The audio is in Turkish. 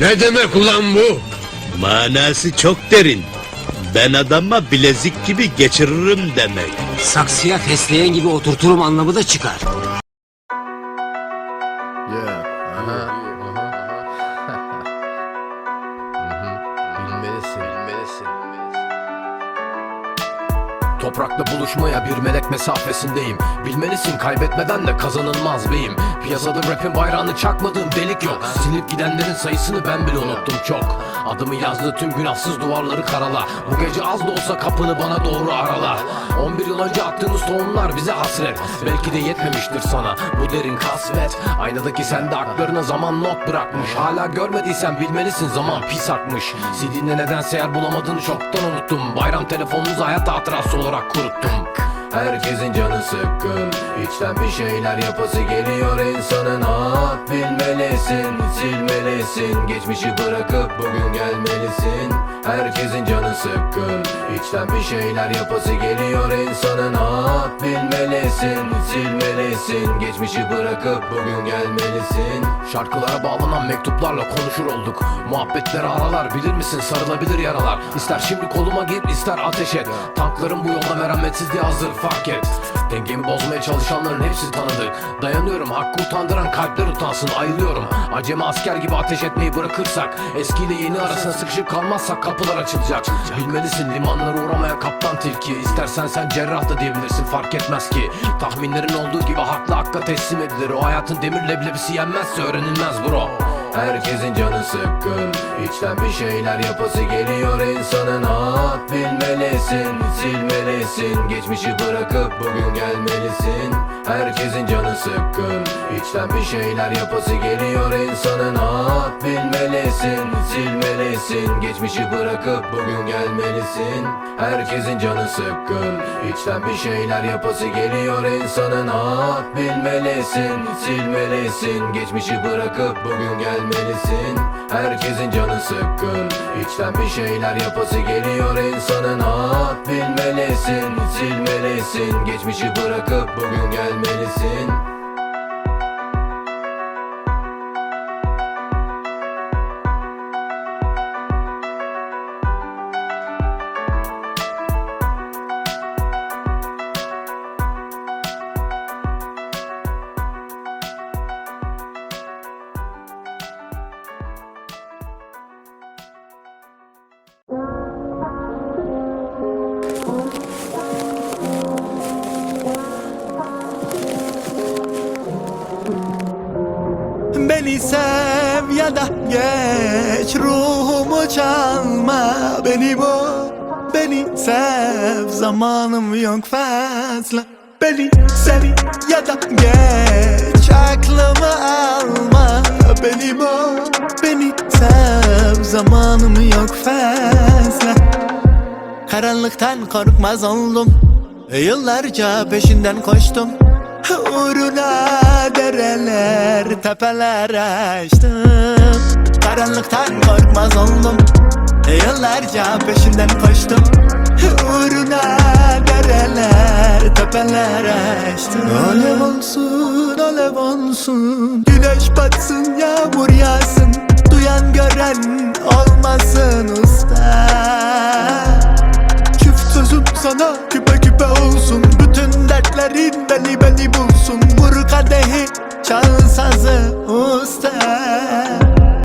Ne demek ulan bu? Manası çok derin. Ben adama bilezik gibi geçiririm demek. Saksıya fesleğen gibi oturturum anlamı da çıkar. Yeah. Aha. Bilmelisin. Bilmelisin. Toprakla buluşmaya bir melek mesafesindeyim. Bilmelisin kaybetmeden de kazanılmaz beyim. Piyasada rapin bayrağını çakmadığım delik yok. Silip gidenlerin sayısını ben bile unuttum çok. Adımı yazdı tüm günahsız duvarları karala. Bu gece az da olsa kapını bana doğru arala. 11 yıl önce attığımız tohumlar bize hasret. Belki de yetmemiştir sana bu derin kasvet. Aynadaki sende aklarına zaman not bırakmış. Hala görmediysen bilmelisin zaman pis akmış. CD'nde nedense yer bulamadığını çoktan unuttum. Bayram telefonunuzu hayat hatırası olarak バクルトン Herkesin canı sıkkın. İçten bir şeyler yapası geliyor insanın. Ah Bilmelisin, silmelisin. Geçmişi bırakıp bugün gelmelisin. Herkesin canı sıkkın. İçten bir şeyler yapası geliyor insanın. Ah Bilmelisin, silmelisin. Geçmişi bırakıp bugün gelmelisin. Şarkılara bağlanan mektuplarla konuşur olduk. Muhabbetleri aralar bilir misin? Sarılabilir yaralar. İster şimdi koluma gir ister ateş et. Tankların bu yolda merhametsizliği hazır fark et Dengemi bozmaya çalışanların hepsi tanıdık. Dayanıyorum hakkı utandıran kalpler utansın ayılıyorum. Acemi asker gibi ateş etmeyi bırakırsak Eskiyle yeni arasına sıkışıp kalmazsak kapılar açılacak. Bilmelisin limanlara uğramaya kaptan tilki. İstersen sen cerrah da diyebilirsin fark etmez ki. Tahminlerin olduğu gibi haklı hakka teslim edilir. O hayatın demir leblebisi yenmezse öğrenilmez bro. Herkesin canı sıkkın. İçten bir şeyler yapası geliyor insanın Bilmelisin, silmelisin. Geçmişi bırakıp bugün gelmelisin. Herkesin canı sıkkın. İçten bir şeyler yapası geliyor insanın ah Bilmelisin, silmelisin. Geçmişi bırakıp bugün gelmelisin. Herkesin canı sıkkın. İçten bir şeyler yapası geliyor insanın ah Bilmelisin, silmelisin. Geçmişi bırakıp bugün gelmelisin. Herkesin canı sıkkın. İçten bir şeyler yapası geliyor insanın ah Bilmelisin, silmelisin. Geçmişi bırakıp bugün gelmelisin Beni sev ya da geç Ruhumu çalma. Beni bu Beni sev Zamanım yok fazla. Beni sev ya da geç Aklımı alma. Beni bu Beni sev Zamanım yok fazla. Karanlıktan korkmaz oldum. Yıllarca peşinden koştum Uğruna dereler, tepeler açtım. Karanlıktan korkmaz oldum. Yıllarca peşinden koştum. Uğruna dereler, tepeler açtım. Alev olsun, alev olsun. Güneş batsın, yağmur yağsın. Duyan gören olmasın usta. Çift sözüm sana Dertlerin beni beni bulsun. Vur kadehi çal sazı usta